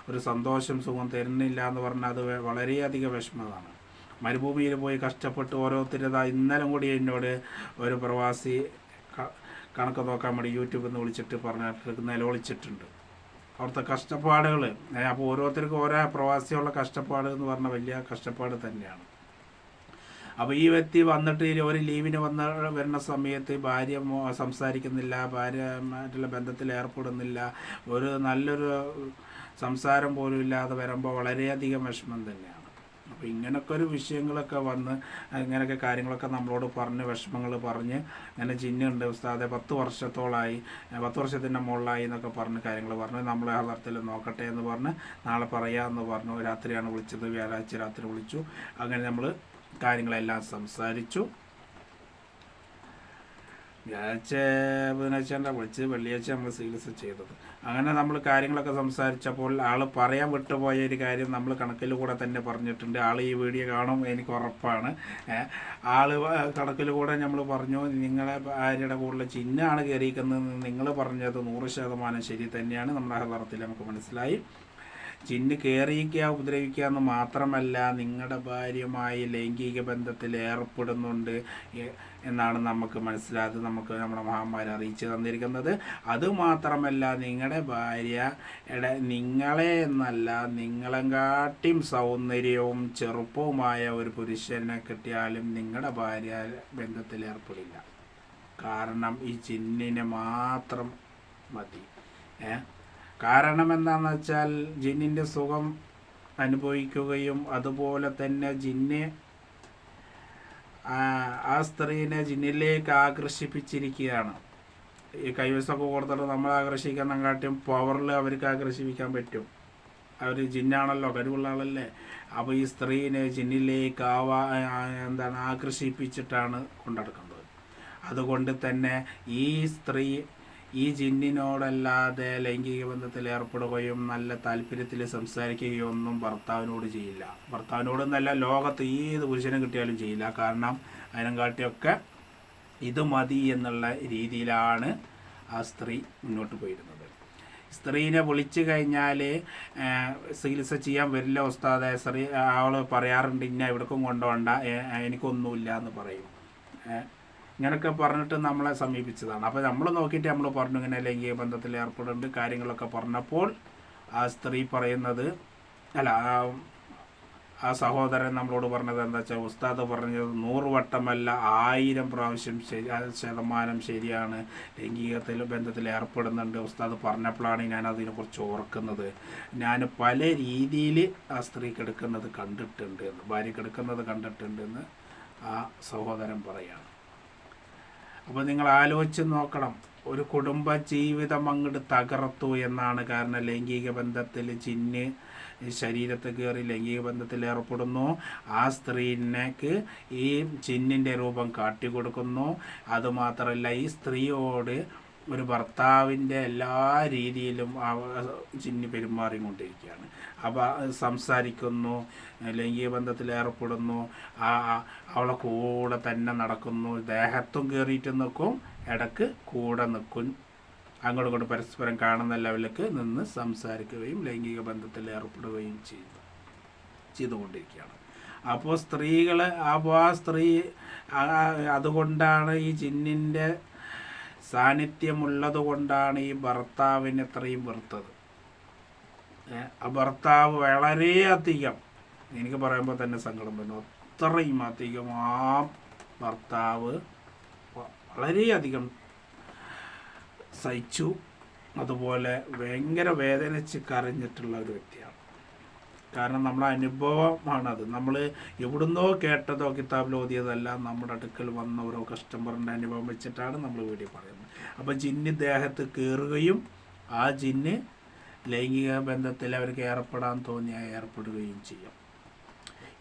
S1: ഒരു സന്തോഷം സുഖം തരുന്നില്ല എന്ന് പറഞ്ഞാൽ അത് വളരെയധികം വിഷമതാണ് മരുഭൂമിയിൽ പോയി കഷ്ടപ്പെട്ട് ഓരോരുത്തരതാ ഇന്നലെ കൂടി എന്നോട് ഒരു പ്രവാസി കണക്ക് നോക്കാൻ വേണ്ടി യൂട്യൂബിൽ നിന്ന് വിളിച്ചിട്ട് പറഞ്ഞിട്ട് നിലവിളിച്ചിട്ടുണ്ട്. അവിടുത്തെ കഷ്ടപ്പാടുകൾ അപ്പോൾ ഓരോരുത്തർക്കും ഓരോ പ്രവാസിയുള്ള കഷ്ടപ്പാട് എന്ന് പറഞ്ഞാൽ വലിയ കഷ്ടപ്പാട് തന്നെയാണ്. അപ്പോൾ ഈ വ്യക്തി വന്നിട്ട് ഒരു ലീവിന് വന്ന വരുന്ന സമയത്ത് ഭാര്യ സംസാരിക്കുന്നില്ല ഭാര്യമായിട്ടുള്ള ബന്ധത്തിൽ ഏർപ്പെടുന്നില്ല ഒരു നല്ലൊരു സംസാരം പോലും ഇല്ലാതെ വരുമ്പോൾ വളരെയധികം വിഷമം തന്നെയാണ്. അപ്പോൾ ഇങ്ങനൊക്കെ ഒരു വിഷയങ്ങളൊക്കെ വന്ന് ഇങ്ങനെയൊക്കെ കാര്യങ്ങളൊക്കെ നമ്മളോട് പറഞ്ഞ് വിഷമങ്ങൾ പറഞ്ഞ് ഇങ്ങനെ ചിഹ്നമുണ്ട്. ഉസ്താദെ പത്ത് വർഷത്തോളമായി ഏഹ് പത്ത് വർഷത്തിന്റെ മുകളിലായി എന്നൊക്കെ പറഞ്ഞ് കാര്യങ്ങൾ പറഞ്ഞ് നമ്മളെ ഹലർത്തിൽ നോക്കട്ടെ എന്ന് പറഞ്ഞ് നാളെ പറയാമെന്ന് പറഞ്ഞു. രാത്രിയാണ് വിളിച്ചത് വ്യാഴാഴ്ച രാത്രി വിളിച്ചു. അങ്ങനെ നമ്മൾ കാര്യങ്ങളെല്ലാം സംസാരിച്ചു. വ്യാഴാഴ്ച ബുധനാഴ്ച വിളിച്ച് വെള്ളിയാഴ്ച നമ്മൾ ചികിത്സ ചെയ്തത്. അങ്ങനെ നമ്മൾ കാര്യങ്ങളൊക്കെ സംസാരിച്ചപ്പോൾ ആൾ പറയാൻ വിട്ടുപോയ ഒരു കാര്യം നമ്മൾ കണക്കിൽ കൂടെ തന്നെ പറഞ്ഞിട്ടുണ്ട്. ആൾ ഈ വീഡിയോ കാണും എനിക്ക് ഉറപ്പാണ്. ആൾ കണക്കിൽ കൂടെ നമ്മൾ പറഞ്ഞു നിങ്ങളെ ഭാര്യയുടെ കൂടുതൽ ചിഹ്നമാണ് കയറിയിരിക്കുന്നത് നിങ്ങൾ പറഞ്ഞത് നൂറ് ശതമാനം ശരി തന്നെയാണ്. നമ്മുടെ ഹലറത്തിൽ നമുക്ക് മനസ്സിലായി. ജിന്ന് കയറിയിക്കുക ഉപദ്രവിക്കുക എന്ന് മാത്രമല്ല നിങ്ങളുടെ ഭാര്യയുമായി ലൈംഗിക ബന്ധത്തിൽ ഏർപ്പെടുന്നുണ്ട് എന്നാണ് നമുക്ക് മനസ്സിലായത് നമുക്ക് നമ്മുടെ മഹാന്മാർ അറിയിച്ചു തന്നിരിക്കുന്നത്. അതുമാത്രമല്ല നിങ്ങളുടെ ഭാര്യയുടെ നിങ്ങളെ എന്നല്ല നിങ്ങളെങ്കാട്ടിയും സൗന്ദര്യവും ചെറുപ്പവുമായ ഒരു പുരുഷനെ കിട്ടിയാലും നിങ്ങളുടെ ഭാര്യ ബന്ധത്തിൽ ഏർപ്പെടില്ല. കാരണം ഈ ചിന്നിനെ മാത്രം മതി ഏ? കാരണം എന്താണെന്ന് വെച്ചാൽ ജിന്നിന്റെ സുഖം അനുഭവിക്കുകയും അതുപോലെ തന്നെ ജിന്ന് ആ സ്ത്രീനെ ജിന്നിലേക്ക് ആകർഷിപ്പിച്ചിരിക്കുകയാണ്. ഈ കൈവശമൊക്കെ കൊടുത്തിട്ട് നമ്മൾ ആകർഷിക്കാനെക്കാട്ടും പവറിൽ അവർക്ക് ആകർഷിപ്പിക്കാൻ പറ്റും. അവർ ജിന്നാണല്ലോ കഴിവുള്ള ആളല്ലേ അപ്പോൾ ഈ സ്ത്രീനെ ജിന്നിലേക്ക് ആവാ എന്താണ് ആകർഷിപ്പിച്ചിട്ടാണ് കൊണ്ടെടുക്കുന്നത്. അതുകൊണ്ട് തന്നെ ഈ സ്ത്രീ ഈ ജിന്നിനോടല്ലാതെ ലൈംഗിക ബന്ധത്തിൽ ഏർപ്പെടുകയും നല്ല താല്പര്യത്തിൽ സംസാരിക്കുകയോ ഒന്നും ഭർത്താവിനോട് ചെയ്യില്ല. ഭർത്താവിനോട് നല്ല ലോകത്ത് ഏത് പുരുഷനും കിട്ടിയാലും ചെയ്യില്ല. കാരണം അതിനെക്കാട്ടിയൊക്കെ ഇത് മതി എന്നുള്ള രീതിയിലാണ് ആ സ്ത്രീ മുന്നോട്ട് പോയിരുന്നത്. സ്ത്രീനെ വിളിച്ചു കഴിഞ്ഞാൽ ചികിത്സ ചെയ്യാൻ വരില്ല ഉസ്താദെ. സ്ത്രീ അവൾ പറയാറുണ്ട് ഇന്ന എവിടേക്കും കൊണ്ടുപോകണ്ട എനിക്കൊന്നുമില്ല എന്ന് പറയും. ഏ, ഇങ്ങനൊക്കെ പറഞ്ഞിട്ട് നമ്മളെ സമീപിച്ചതാണ്. അപ്പോൾ നമ്മൾ നോക്കിയിട്ട് നമ്മൾ പറഞ്ഞു ഇങ്ങനെ ലൈംഗിക ബന്ധത്തിൽ ഏർപ്പെടുന്നുണ്ട് കാര്യങ്ങളൊക്കെ പറഞ്ഞപ്പോൾ ആ സ്ത്രീ പറയുന്നത് അല്ല ആ സഹോദരൻ നമ്മളോട് പറഞ്ഞത് എന്താ വെച്ചാൽ ഉസ്താദ് പറഞ്ഞത് നൂറ് വട്ടമല്ല ആയിരം പ്രാവശ്യം ശരി ശതമാനം ശരിയാണ്. ലൈംഗികത്തിൽ ബന്ധത്തിൽ ഏർപ്പെടുന്നുണ്ട്. ഉസ്താദ് പറഞ്ഞപ്പോഴാണ് ഞാൻ അതിനെക്കുറിച്ച് ഓർക്കുന്നത്. ഞാൻ പല രീതിയിൽ ആ സ്ത്രീ കിടക്കുന്നത് കണ്ടിട്ടുണ്ട് എന്ന് ഭാര്യ കിടക്കുന്നത് കണ്ടിട്ടുണ്ട് എന്ന് ആ സഹോദരൻ പറയാണ്. അപ്പോൾ നിങ്ങൾ ആലോചിച്ച് നോക്കണം. ഒരു കുടുംബ ജീവിതം അങ്ങോട്ട് തകർത്തു എന്നാണ് കാരണം. ലൈംഗിക ബന്ധത്തിൽ ചിന്ന് ശരീരത്തിൽ കയറി ലൈംഗിക ബന്ധത്തിൽ ഏർപ്പെടുന്നു. ആ സ്ത്രീനേക്ക് ഈ ചിന്നിന്റെ രൂപം കാട്ടിക്കൊടുക്കുന്നു. അതുമാത്രമല്ല ഈ സ്ത്രീയോട് ഒരു ഭർത്താവിന്റെ എല്ലാ രീതിയിലും ചിന്നി പെരുമാറിക്കൊണ്ടിരിക്കുകയാണ്. അപ്പോൾ സംസാരിക്കുന്നു ലൈംഗിക ബന്ധത്തിൽ ഏർപ്പെടുന്നു ആ അവളെ കൂടെ തന്നെ നടക്കുന്നു ദേഹത്തും കയറിയിട്ട് നിൽക്കും ഇടയ്ക്ക് കൂടെ നിൽക്കും. അങ്ങോട്ടും ഇങ്ങോട്ടും പരസ്പരം കാണുന്ന ലെവലിലേക്ക് നിന്ന് സംസാരിക്കുകയും ലൈംഗിക ബന്ധത്തിൽ ഏർപ്പെടുകയും ചെയ്തു ചെയ്തുകൊണ്ടിരിക്കുകയാണ്. അപ്പോൾ സ്ത്രീകൾ അപ്പോൾ ആ സ്ത്രീ അതുകൊണ്ടാണ് ഈ ജിന്നിന്റെ സാന്നിധ്യമുള്ളത് കൊണ്ടാണ് ഈ ഭർത്താവിനെ ഇത്രയും വെറുത്തത്. ആ ഭർത്താവ് വളരെയധികം എനിക്ക് പറയുമ്പോൾ തന്നെ സങ്കടം വരുന്നു. അത്രയും അധികം ആ ഭർത്താവ് വളരെയധികം സഹിച്ചു. അതുപോലെ ഭയങ്കര വേദനിച്ച് കരഞ്ഞിട്ടുള്ള ഒരു വ്യക്തിയാണ്. കാരണം നമ്മുടെ അനുഭവമാണത്. നമ്മൾ എവിടുന്നോ കേട്ടതോ കിതാബിൽ ഓതിയതല്ല. നമ്മുടെ അടുക്കൽ വന്ന ഓരോ കസ്റ്റമറിന്റെ അനുഭവം വെച്ചിട്ടാണ് നമ്മൾ വീഡിയോ പറയുന്നത്. അപ്പോൾ ജിന്ന് ദേഹത്ത് കയറുകയും ആ ജിന്ന് ലൈംഗിക ബന്ധത്തിൽ അവർക്ക് ഏർപ്പെടാൻ തോന്നിയാൽ ഏർപ്പെടുകയും ചെയ്യും.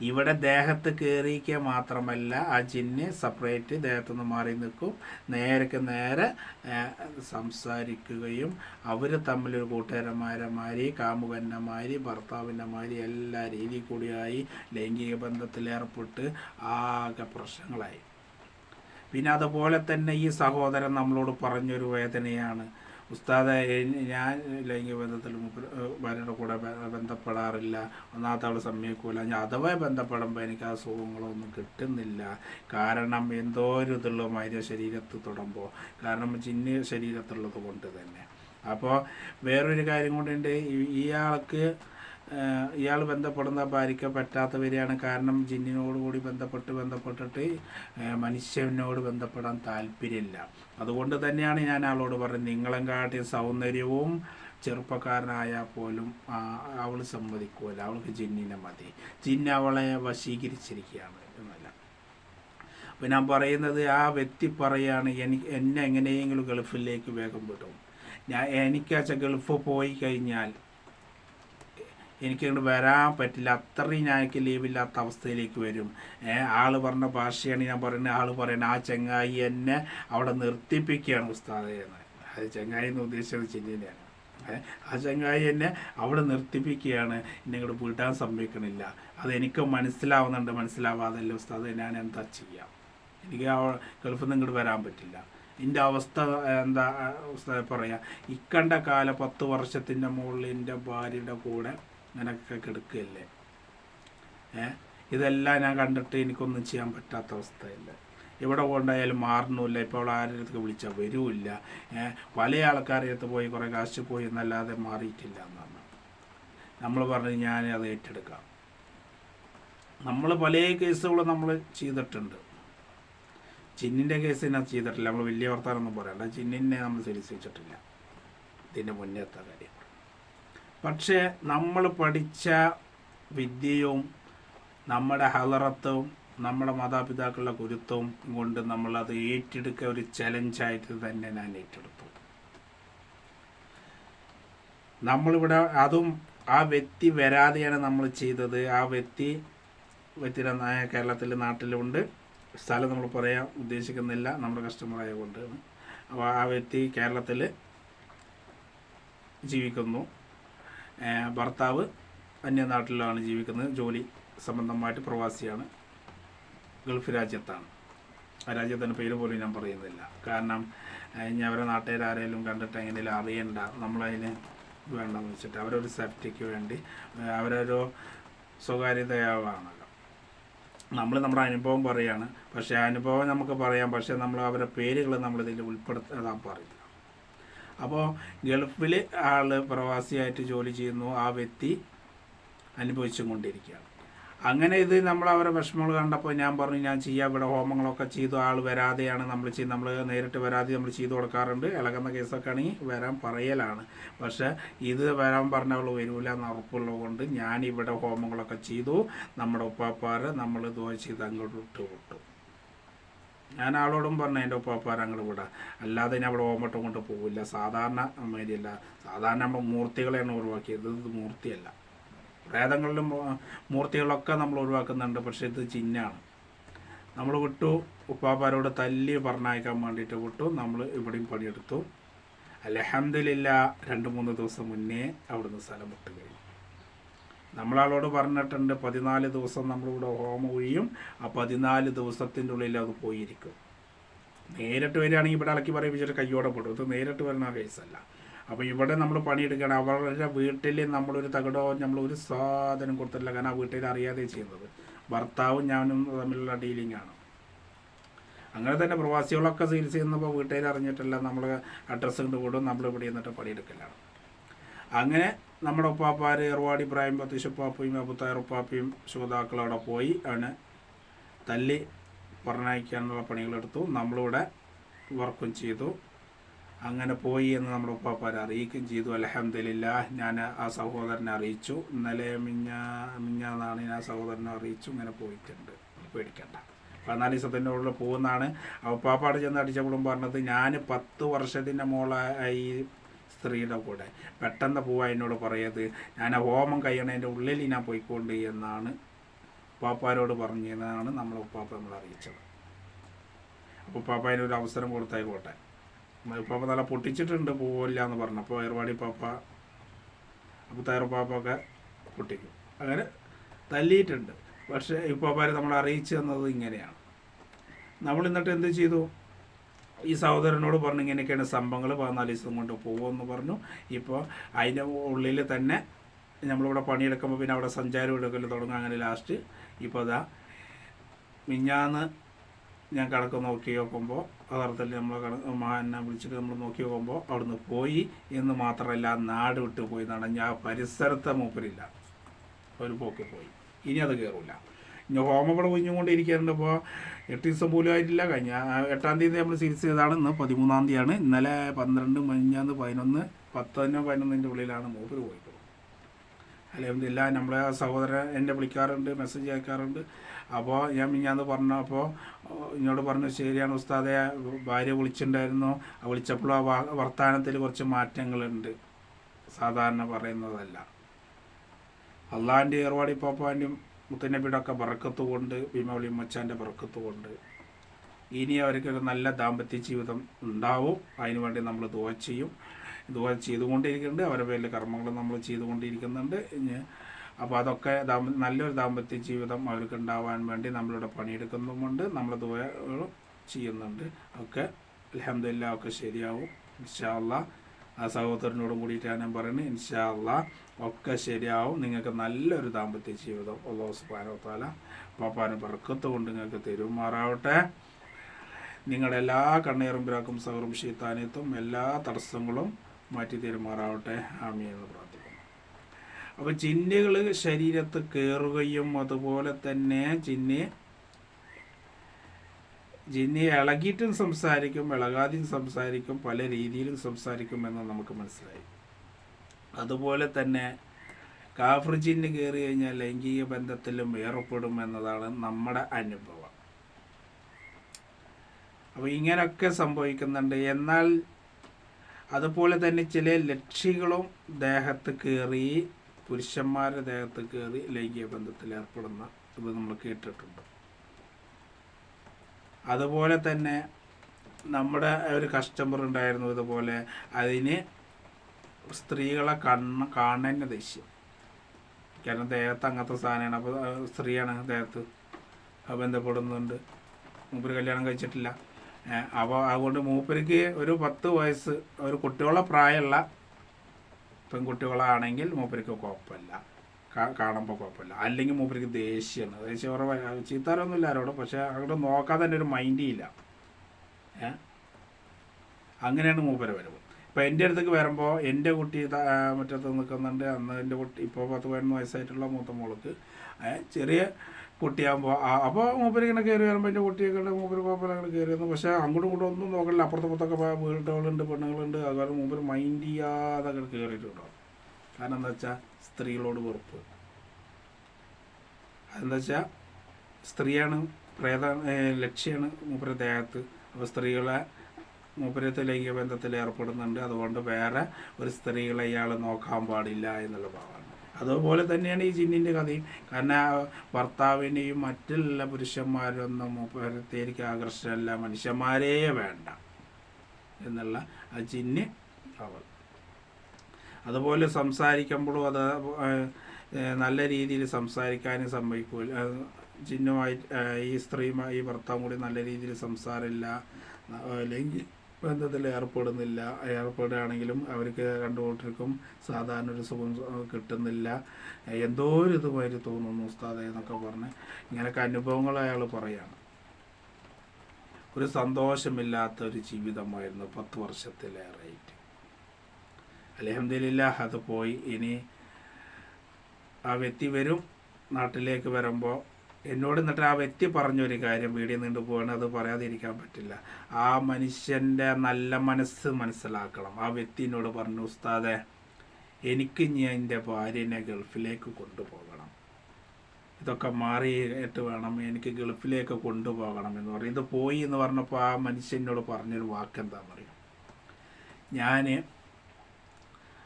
S1: ഇവിടെ ദേഹത്ത് കയറിക്കുക മാത്രമല്ല ആ ജിന്ന് സെപ്പറേറ്റ് ദേഹത്തു നിന്ന് മാറി നിൽക്കും. നേരക്ക് നേരെ സംസാരിക്കുകയും അവർ തമ്മിലൊരു കൂട്ടുകാരന്മാരെ മാതിരി കാമുകന്റെ മാതിരി ഭർത്താവിന്റെ മാതിരി എല്ലാ രീതിയിൽ കൂടിയായി ലൈംഗിക ബന്ധത്തിൽ ഏർപ്പെട്ട് ആകെ പ്രശ്നങ്ങളായി. പിന്നെ അതുപോലെ തന്നെ ഈ സഹോദരൻ നമ്മളോട് പറഞ്ഞൊരു വേദനയാണ്. ഉസ്താദ ഞാൻ ലൈംഗിക ബന്ധത്തിൽ ഭാര്യയുടെ കൂടെ ബന്ധപ്പെടാറില്ല. ഒന്നാമത്തെ അവൾ സമ്മതിക്കൂല. ഞാൻ അഥവാ ബന്ധപ്പെടുമ്പോൾ എനിക്ക് ആ സുഖങ്ങളൊന്നും കിട്ടുന്നില്ല. കാരണം എന്തോ ഒരു ഇതുള്ള മൈര ശരീരത്ത് തൊടുമ്പോൾ കാരണം ചിന്ന ശരീരത്തുള്ളത് കൊണ്ട് തന്നെ. അപ്പോൾ വേറൊരു കാര്യം കൊണ്ടുണ്ട് ഇയാൾക്ക് ഇയാൾ ബന്ധപ്പെടുന്ന ഭാര്യയ്ക്ക് പറ്റാത്തവരെയാണ്. കാരണം ജിന്നിനോട് കൂടി ബന്ധപ്പെട്ട് ബന്ധപ്പെട്ടിട്ട് മനുഷ്യനോട് ബന്ധപ്പെടാൻ താല്പര്യമില്ല. അതുകൊണ്ട് തന്നെയാണ് ഞാൻ ആളോട് പറഞ്ഞത്. നിങ്ങളും കാട്ടിയ സൗന്ദര്യവും ചെറുപ്പക്കാരനായാൽ പോലും അവൾ സമ്മതിക്കുമല്ല അവൾക്ക് ജിന്നിനെ മതി. ജിന്ന അവളെ വശീകരിച്ചിരിക്കുകയാണ് എന്നല്ല. അപ്പം ഞാൻ പറയുന്നത് ആ വ്യക്തി പറയാണ് എനിക്ക് എന്നെ എങ്ങനെയെങ്കിലും ഗൾഫിലേക്ക് വേഗം വിടും. ഞാൻ എനിക്കാച്ച ഗൾഫ് പോയി കഴിഞ്ഞാൽ എനിക്കങ്ങോട്ട് വരാൻ പറ്റില്ല. അത്രയും ഞാൻ എനിക്ക് ലീവില്ലാത്ത അവസ്ഥയിലേക്ക് വരും. ആൾ പറഞ്ഞ ഭാഷയാണ് ഞാൻ പറയുന്നത്. ആൾ പറയുന്നത് ആ ചങ്ങായി എന്നെ അവിടെ നിർത്തിപ്പിക്കുകയാണ് ഉസ്താദ് എന്ന്. അത് ചങ്ങായി എന്ന് ഉദ്ദേശിച്ചത് ഏഹ് ആ ചങ്ങായി എന്നെ അവിടെ നിർത്തിപ്പിക്കുകയാണ്. എന്നെ ഇങ്ങോട്ട് വിടാൻ സമ്മതിക്കണില്ല. അതെനിക്ക് മനസ്സിലാവുന്നുണ്ട്. മനസ്സിലാവാതല്ല ഉസ്താദ് ഞാൻ എന്താ ചെയ്യാം? എനിക്ക് ആ ഗൾഫിൽ നിന്ന് ഇങ്ങോട്ട് വരാൻ പറ്റില്ല. എന്റെ അവസ്ഥ എന്താ പറയാ. ഇക്കണ്ട കാല പത്ത് വർഷത്തിന്റെ മുകളിൽ എന്റെ ഭാര്യയുടെ കൂടെ അങ്ങനെയൊക്കെ കിടക്കുകയല്ലേ ഏ? ഇതെല്ലാം ഞാൻ കണ്ടിട്ട് എനിക്കൊന്നും ചെയ്യാൻ പറ്റാത്ത അവസ്ഥയില്ല. എവിടെ കൊണ്ടായാലും മാറണമില്ല. ഇപ്പോൾ അവൾ ആരുടെ അടുത്ത് വിളിച്ചാൽ വരുമില്ല. പല ആൾക്കാരുടെ അടുത്ത് പോയി കുറേ കാശ് പോയി എന്നല്ലാതെ മാറിയിട്ടില്ല എന്നാണ്. നമ്മൾ പറഞ്ഞു ഞാൻ അത് ഏറ്റെടുക്കാം. നമ്മൾ പല കേസുകളും നമ്മൾ ചെയ്തിട്ടുണ്ട്. ചിന്നിന്റെ കേസ് ഞാൻ ചെയ്തിട്ടില്ല. നമ്മൾ വലിയ വർത്താനൊന്നും പറയണ്ട. ചിന്നിനെ നമ്മൾ ചികിത്സിച്ചിട്ടില്ല ഇതിന്റെ മുന്നേത്തെ കാര്യം. പക്ഷേ നമ്മൾ പഠിച്ച വിദ്യയും നമ്മുടെ ഹലറത്തും നമ്മുടെ മാതാപിതാക്കളുടെ ഗുരുത്വം കൊണ്ട് നമ്മളത് ഏറ്റെടുക്കുക ഒരു ചലഞ്ചായിട്ട് തന്നെ ഞാൻ ഏറ്റെടുത്തു. നമ്മളിവിടെ അതും ആ വ്യക്തി വരാതെയാണ് നമ്മൾ ചെയ്തത്. ആ വ്യക്തി വ്യക്തിയുടെ കേരളത്തിൽ നാട്ടിലുണ്ട്. സ്ഥലം നമ്മൾ പറയാൻ ഉദ്ദേശിക്കുന്നില്ല. നമ്മുടെ കസ്റ്റമറായ കൊണ്ട് അപ്പോൾ ആ വ്യക്തി കേരളത്തിൽ ജീവിക്കുന്നു. ഭർത്താവ് അന്യനാട്ടിലാണ് ജീവിക്കുന്നത്. ജോലി സംബന്ധമായിട്ട് പ്രവാസിയാണ്. ഗൾഫ് രാജ്യത്താണ്. ആ രാജ്യത്തിന്റെ പേര് പോലും ഞാൻ പറയുന്നില്ല. കാരണം ഞാൻ അവരെ നാട്ടുകാർ ആരെങ്കിലും കണ്ടിട്ട് എങ്ങനെയും അറിയണ്ട. നമ്മളതിന് വേണ്ടെന്ന് വെച്ചിട്ട് അവരൊരു സേഫ്റ്റിക്ക് വേണ്ടി അവരൊരു സ്വകാര്യതയാവാണല്ലോ നമ്മൾ നമ്മുടെ അനുഭവം പറയാണ്. പക്ഷേ അനുഭവം നമുക്ക് പറയാം. പക്ഷേ നമ്മൾ അവരുടെ പേരുകൾ നമ്മളിതിൽ ഉൾപ്പെടുത്താൻ പാടില്ല അപ്പോൾ ഗൾഫിൽ ആൾ പ്രവാസിയായിട്ട് ജോലി ചെയ്യുന്നു. ആ വ്യക്തി അനുഭവിച്ചും കൊണ്ടിരിക്കുകയാണ്. അങ്ങനെ ഇത് നമ്മൾ അവരെ വിഷമങ്ങൾ കണ്ടപ്പോൾ ഞാൻ പറഞ്ഞു ഞാൻ ചെയ്യാം. ഇവിടെ ഹോമങ്ങളൊക്കെ ചെയ്തു. ആൾ വരാതെയാണ് നമ്മൾ ചെയ്ത് നമ്മൾ നേരിട്ട് വരാതെ നമ്മൾ ചെയ്തു കൊടുക്കാറുണ്ട്. ഇളകുന്ന കേസൊക്കെ ആണെങ്കിൽ വരാൻ പറയലാണ്. പക്ഷേ ഇത് വരാൻ പറഞ്ഞവൾ വരൂല എന്ന് ഉറപ്പുള്ളത് കൊണ്ട് ഞാൻ ഇവിടെ ഹോമങ്ങളൊക്കെ ചെയ്തു. നമ്മുടെ ഉപ്പാപ്പാരെ നമ്മൾ ദോഷ ചെയ്ത് അങ്ങോട്ട് വിട്ടു ഞാൻ ആളോടും പറഞ്ഞു എന്റെ ഉപ്പാപ്പാരെ വിടാം. അല്ലാതെ ഞാൻ അവിടെ ഓമട്ടം കൊണ്ട് പോകില്ല സാധാരണ അമ്മയിലല്ല സാധാരണ നമ്മൾ മൂർത്തികളെയാണ് ഒഴിവാക്കിയത്. ഇത് മൂർത്തിയല്ല. പ്രേതങ്ങളിലും മൂർത്തികളൊക്കെ നമ്മൾ ഒഴിവാക്കുന്നുണ്ട്. പക്ഷേ ഇത് ചിഹ്നാണ് നമ്മൾ വിട്ടു. ഉപ്പാപ്പാരോട് തല്ലി പറഞ്ഞയക്കാൻ വേണ്ടിയിട്ട് വിട്ടു. നമ്മൾ ഇവിടെയും പണിയെടുത്തു. അലഹമില്ല രണ്ട് മൂന്ന് ദിവസം മുന്നേ അവിടുന്ന് സ്ഥലം വിട്ട് കഴിഞ്ഞു. നമ്മളാളോട് പറഞ്ഞിട്ടുണ്ട് പതിനാല് ദിവസം നമ്മളിവിടെ ഹോമം ഒഴിയും ആ പതിനാല് ദിവസത്തിന്റെ ഉള്ളിൽ അത് പോയിരിക്കും. നേരിട്ട് വരികയാണെങ്കിൽ ഇവിടെ ഇളക്കി പറയിപ്പിച്ചിട്ട് കയ്യോടെ പൊട്ടും. ഇത് നേരിട്ട് വരുന്ന കേസല്ല. അപ്പോൾ ഇവിടെ നമ്മൾ പണിയെടുക്കണം അവരുടെ വീട്ടിൽ നമ്മളൊരു തകടോ നമ്മൾ ഒരു സാധനം കൊടുത്തിട്ടില്ല. കാരണം ആ വീട്ടിൽ അറിയാതെ ചെയ്യുന്നത്. ഭർത്താവും ഞാനും തമ്മിലുള്ള ഡീലിംഗ് ആണ് അങ്ങനെ തന്നെ പ്രവാസികളൊക്കെ ചികിത്സ ചെയ്യുന്നപ്പോൾ വീട്ടുകാർ അറിഞ്ഞിട്ടില്ല. നമ്മൾ അഡ്രസ്സ് കൊണ്ട് കൂടും നമ്മൾ ഇവിടെ നിന്നിട്ട് പണിയെടുക്കലാണ്. അങ്ങനെ നമ്മുടെ ഉപ്പാപ്പാർ ഏർവാടി ഇബ്രാഹിം ബത്തീഷുപ്പാപ്പയും അബുത്തായർ ഉപ്പാപ്പയും ശ്രോതാക്കളും അവിടെ പോയി ആണ് തല്ലി പറഞ്ഞയക്കാനുള്ള പണികളെടുത്തു. നമ്മളിവിടെ വർക്കും ചെയ്തു. അങ്ങനെ പോയി എന്ന് നമ്മുടെ ഉപ്പാപ്പാരെ അറിയിക്കുകയും ചെയ്തു. അലഹമില്ല ഞാൻ ആ സഹോദരനെ അറിയിച്ചു. ഇന്നലെ മിഞ്ഞ മിഞ്ഞാന്നാണ് ഞാൻ ആ സഹോദരനെ അറിയിച്ചു. ഇങ്ങനെ പോയിട്ടുണ്ട്. പേടിക്കണ്ട. പതിനാല് ദിവസത്തിന്റെ ഉള്ളിൽ പോകുന്നതാണ്. ഉപ്പാപ്പാട് ചെന്ന് കുടുംബം പറഞ്ഞത് ഞാൻ പത്ത് വർഷത്തിന്റെ മോളായി സ്ത്രീയുടെ കൂടെ. പെട്ടെന്ന് പോവാ എന്നോട് പറയത്. ഞാൻ ആ ഹോമം കഴിയണതിന്റെ ഉള്ളിൽ ഞാൻ പോയിക്കൊണ്ട് എന്നാണ് ഉപ്പാപ്പാരോട് പറഞ്ഞതാണ് നമ്മളെ ഉപ്പാപ്പ നമ്മൾ അറിയിച്ചത്. അപ്പോൾ ഉപ്പാപ്പ അതിനൊരു അവസരം കൊടുത്തായിക്കോട്ടെ ഉപ്പാപ്പ നല്ല പൊട്ടിച്ചിട്ടുണ്ട് പോവില്ല എന്ന് പറഞ്ഞു. അപ്പോൾ ഏർവാടി പാപ്പ അപ്പോൾ തയ്യറുപ്പാപ്പൊക്കെ പൊട്ടിക്കും. അങ്ങനെ തല്ലിയിട്ടുണ്ട്. പക്ഷേ ഉപ്പാപ്പാര് നമ്മൾ അറിയിച്ചു തന്നത് ഇങ്ങനെയാണ്. നമ്മൾ എന്നിട്ട് എന്ത് ചെയ്തു? ഈ സഹോദരനോട് പറഞ്ഞു ഇങ്ങനെയൊക്കെയാണ് സംഭവങ്ങൾ പതിനാല് ദിവസം കൊണ്ട് പോകുമെന്ന് പറഞ്ഞു. ഇപ്പോൾ അതിന്റെ ഉള്ളിൽ തന്നെ നമ്മളിവിടെ പണിയെടുക്കുമ്പോൾ പിന്നെ അവിടെ സഞ്ചാരം എടുക്കൽ തുടങ്ങും. അങ്ങനെ ലാസ്റ്റ് ഇപ്പോൾ അതാ മിഞ്ഞാന്ന് ഞാൻ കണക്ക് നോക്കി നോക്കുമ്പോൾ അതർത്ഥത്തിൽ നമ്മൾ കണക്ക് മഹാനെ വിളിച്ചിട്ട് നമ്മൾ നോക്കി നോക്കുമ്പോൾ അവിടുന്ന് പോയി എന്ന് മാത്രമല്ല നാട് വിട്ട് പോയി. എന്നാണ് ഞാൻ പരിസരത്തെ മൂപ്പരില്ല. ഒരു പോക്കി പോയി. ഇനി അത് കയറില്ല ഇനി ഇവിടെ കുഞ്ഞുകൊണ്ടിരിക്കാറുണ്ട് അപ്പോൾ എട്ട് ദിവസം പോലും ആയിട്ടില്ല. കഴിഞ്ഞ എട്ടാം തീയതി നമ്മൾ സീരീസ് ചെയ്തതാണ് ഇന്ന് പതിമൂന്നാം തീയതിയാണ്. ഇന്നലെ പന്ത്രണ്ട് മഞ്ഞാന്ന് പതിനൊന്ന് പത്തൊന്നോ പതിനൊന്നിന്റെ ഉള്ളിലാണ് മൂപ്പര് പോയിട്ടുള്ളത് അലഹമില്ല നമ്മളെ സഹോദരൻ എന്നെ വിളിക്കാറുണ്ട് മെസ്സേജ് അയക്കാറുണ്ട്. അപ്പോൾ ഞാൻ മിഞ്ഞാന്ന് പറഞ്ഞപ്പോൾ എന്നോട് പറഞ്ഞു ശരിയാണ് ഉസ്താദെ ഭാര്യ വിളിച്ചിട്ടുണ്ടായിരുന്നു. വിളിച്ചപ്പോൾ ആ വർത്തമാനത്തിൽ കുറച്ച് മാറ്റങ്ങളുണ്ട്. സാധാരണ പറയുന്നതല്ല. അള്ളാഹിന്റെ ഏർവാടി പാപ്പാന്റെയും മുത്തനബിയുടെ ഒക്കെ ബറക്കത്ത് കൊണ്ട് ഭീമാവളി മച്ചാന്റെ ബറക്കത്ത് കൊണ്ട് ഇനി അവർക്കൊരു നല്ല ദാമ്പത്യ ജീവിതം ഉണ്ടാവും. അതിനു വേണ്ടി നമ്മൾ ദുവ ചെയ്യും. ദുവ ചെയ്തുകൊണ്ടിരിക്കുന്നുണ്ട്. അവരുടെ പേരിലെ കർമ്മങ്ങൾ നമ്മൾ ചെയ്തുകൊണ്ടിരിക്കുന്നുണ്ട്. അപ്പോൾ അതൊക്കെ നല്ലൊരു ദാമ്പത്യ ജീവിതം അവർക്ക് ഉണ്ടാവാൻ വേണ്ടി നമ്മളിവിടെ പണിയെടുക്കുന്നുമുണ്ട്. നമ്മൾ ദുവകളും ചെയ്യുന്നുണ്ട്. ഒക്കെ അലഹമില്ല ഒക്കെ ശരിയാവും. ഇൻഷാല്ല ആ സഹോദരനോടും കൂടിയിട്ടാണ് ഞാൻ പറയുന്നത് ഇൻഷാല്ല ഒക്കെ ശരിയാവും. നിങ്ങൾക്ക് നല്ലൊരു ദാമ്പത്യ ജീവിതം അള്ളാഹു സുബാനോ താല പാപ്പാന് പറക്കത്ത് കൊണ്ട് നിങ്ങൾക്ക് തെരുമാറാവട്ടെ. നിങ്ങളുടെ എല്ലാ കണ്ണീറുമ്പിരാക്കും സൗറും ഷീത്താനത്തും എല്ലാ തടസ്സങ്ങളും മാറ്റി തെരുമാറാവട്ടെ. ആമി എന്ന് പ്രാർത്ഥിക്കുന്നു. അപ്പോൾ ചിന്നുകൾ ശരീരത്ത് കയറുകയും അതുപോലെ തന്നെ ചിന്നി ജിന്നി ഇളകിയിട്ടും സംസാരിക്കും ഇളകാതെയും സംസാരിക്കും പല രീതിയിലും സംസാരിക്കുമെന്ന് നമുക്ക് മനസ്സിലായി. അതുപോലെ തന്നെ കാഫ്രിജിന് കയറി കഴിഞ്ഞാൽ ലൈംഗിക ബന്ധത്തിലും ഏർപ്പെടും എന്നതാണ് നമ്മുടെ അനുഭവം. അപ്പോൾ ഇങ്ങനെയൊക്കെ സംഭവിക്കുന്നുണ്ട്. എന്നാൽ അതുപോലെ തന്നെ ചില ലക്ഷികളും ദേഹത്ത് കയറി പുരുഷന്മാരുടെ ദേഹത്ത് കയറി ലൈംഗിക ബന്ധത്തിൽ ഏർപ്പെടുന്ന ഇത് നമ്മൾ കേട്ടിട്ടുണ്ട്. അതുപോലെ തന്നെ നമ്മുടെ ഒരു കസ്റ്റമർ ഉണ്ടായിരുന്നു ഇതുപോലെ. അതിന് സ്ത്രീകളെ കണ്ണ കാണുന്നതിന് ദേഷ്യം. കാരണം ദേഹത്ത് അങ്ങനത്തെ സാധനമാണ്. അപ്പോൾ സ്ത്രീയാണ് ദേഹത്ത്. ബന്ധപ്പെടുന്നുണ്ട്. മൂപ്പര് കല്യാണം കഴിച്ചിട്ടില്ല. അപ്പോൾ അതുകൊണ്ട് മൂപ്പർക്ക് ഒരു പത്ത് വയസ്സ് ഒരു കുട്ടികളെ പ്രായമുള്ള പെൺകുട്ടികളാണെങ്കിൽ മൂപ്പർക്ക് കുഴപ്പമില്ല. കാണുമ്പോൾ കുഴപ്പമില്ല. അല്ലെങ്കിൽ മൂപ്പർക്ക് ദേഷ്യമാണ്. ദേഷ്യം കുറവ് ചീത്താരൊന്നുമില്ല ആരോടും. പക്ഷേ അങ്ങോട്ട് നോക്കാതെ തന്നെ ഒരു മൈൻഡേ ഇല്ല. അങ്ങനെയാണ് മൂപ്പര് വരവ് ഇപ്പം എന്റെ അടുത്തേക്ക് വരുമ്പോൾ എന്റെ കുട്ടി മുറ്റത്ത് നിൽക്കുന്നുണ്ട് അന്ന് എന്റെ കുട്ടി ഇപ്പോൾ പത്ത് പതിനൊന്ന് വയസ്സായിട്ടുള്ള മൂത്ത മോൾക്ക്. ചെറിയ കുട്ടിയാകുമ്പോൾ അപ്പോൾ മൂപ്പര് ഇങ്ങനെ കയറി വരുമ്പോൾ എന്റെ കുട്ടിയൊക്കെ മൂപ്പര് കുഴപ്പമില്ല കയറി വന്നു. പക്ഷേ അങ്ങോട്ടും ഇങ്ങോട്ടും ഒന്നും നോക്കില്ല അപ്പുറത്ത് പുറത്തൊക്കെ വീട്ടുകളുണ്ട് പെണ്ണുങ്ങളുണ്ട്. അതുപോലെ മൂപ്പര് മൈൻഡ് ചെയ്യാതെ അങ്ങനെ കയറിയിട്ടുണ്ടാവും കാരണം എന്താ വെച്ചാൽ സ്ത്രീകളോട് വെറുപ്പ്. അതെന്താ വെച്ചാൽ സ്ത്രീയാണ് പ്രേത ലക്ഷ്യമാണ് മൂപ്പര ദേഹത്ത്. അപ്പോൾ സ്ത്രീകളെ മൂപ്പരത്തെ ലൈംഗിക ബന്ധത്തിൽ ഏർപ്പെടുന്നുണ്ട് അതുകൊണ്ട് വേറെ ഒരു സ്ത്രീകളെ ഇയാൾ നോക്കാൻ പാടില്ല എന്നുള്ള ഭാഗമാണ് അതുപോലെ തന്നെയാണ് ഈ ജിന്നിന്റെ കഥയും. കാരണം ഭർത്താവിനെയും മറ്റുള്ള പുരുഷന്മാരൊന്നും മൂപ്പരത്തേക്ക് ആകർഷണമല്ല മനുഷ്യന്മാരേ വേണ്ട എന്നുള്ള ആ ജിന്ന് അവൾ. അതുപോലെ സംസാരിക്കുമ്പോഴും അത് നല്ല രീതിയിൽ സംസാരിക്കാനും ഏഹ്, ജിന്നുമായി ഈ സ്ത്രീയുമായി ഈ ഭർത്താവും കൂടി നല്ല രീതിയിൽ സംസാരമില്ല. അല്ലെങ്കിൽ ബന്ധത്തിൽ ഏർപ്പെടുന്നില്ല. ഏർപ്പെടുകയാണെങ്കിലും അവർക്ക് കണ്ടുകൊണ്ടിരിക്കും സാധാരണ ഒരു സുഖം കിട്ടുന്നില്ല. എന്തോ ഒരു ഇതുമാതിരി തോന്നുന്നു ഉസ്താദെ എന്നൊക്കെ പറഞ്ഞ് ഇങ്ങനെയൊക്കെ അനുഭവങ്ങൾ അയാൾ പറയാണ് ഒരു സന്തോഷമില്ലാത്ത ഒരു ജീവിതമായിരുന്നു പത്ത് വർഷത്തിലേറെയായിട്ട്. അലഹമില്ല അത് പോയി. ഇനി ആ വ്യക്തി വരും നാട്ടിലേക്ക് വരുമ്പോൾ എന്നോട് എന്നിട്ട് ആ വ്യക്തി പറഞ്ഞൊരു കാര്യം വീഡിയോ നീണ്ടു പോവാണ് അത് പറയാതിരിക്കാൻ പറ്റില്ല. ആ മനുഷ്യന്റെ നല്ല മനസ്സ് മനസ്സിലാക്കണം. ആ വ്യക്തി എന്നോട് പറഞ്ഞു ഉസ്താദെ എനിക്ക് ഞാൻ എന്റെ ഭാര്യനെ ഗൾഫിലേക്ക് കൊണ്ടുപോകണം. ഇതൊക്കെ മാറിയിട്ട് വേണം എനിക്ക് ഗൾഫിലേക്ക് കൊണ്ടുപോകണം എന്ന് പറയും ഇത് പോയി എന്ന് പറഞ്ഞപ്പോൾ ആ മനുഷ്യനോട് പറഞ്ഞൊരു വാക്ക് പറയും ഞാൻ